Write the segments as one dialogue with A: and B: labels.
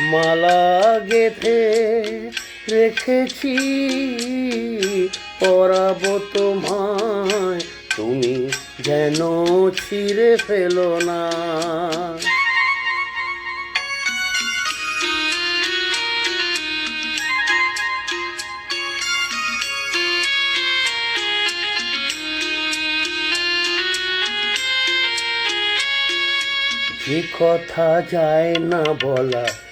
A: মালা গেথে রেখেছি পরাবো তোমায় তুমি যেন ছিঁড়ে ফেলো না। কথা যায় না বলা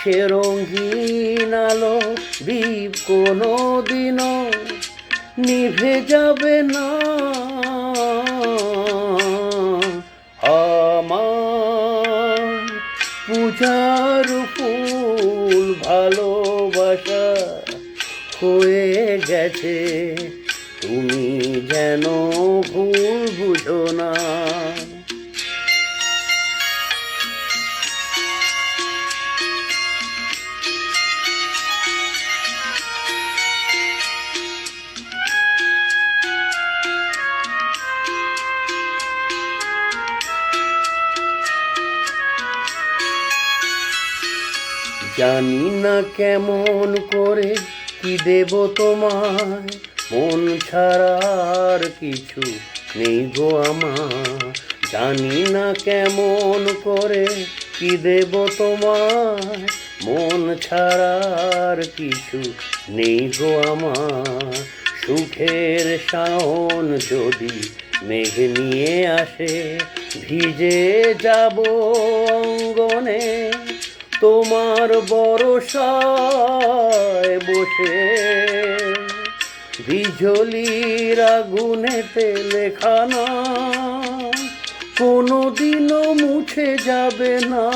A: সে রঙিন আলো দ্বীপ কোনো দিনও নিভে যাবে না। আমার পূজার ফুল ভালোবাসা হয়ে গেছে, তুমি যেন ভুল বুঝো না। জানি না কেমন করে কি দেব তোমায়। মন ছাড়ার কিছু নেই গো আমার। জানি না কেমন করে কি দেব তোমায়। মন ছাড়ার কিছু নেই গো আমার। সুখের শাওন যদি মেঘ নিয়ে আসে, ভিজে যাব অঙ্গনে। তোমার বরসায় বসে বিজলির আগুনেতে লেখানা কোনো দিনও মুছে যাবে না।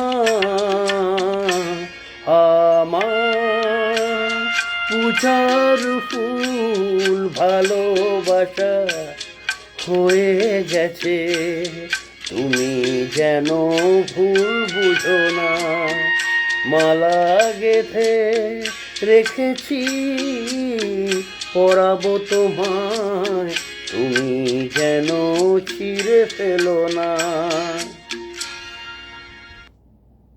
A: আমার পূজার ফুল ভালোবাসা হয়ে গেছে, তুমি যেন ভুল বুঝো না। মালা গেথে রেখেছি পরাবো তোমায়। তুমি যেন ছিঁড়ে ফেলো না।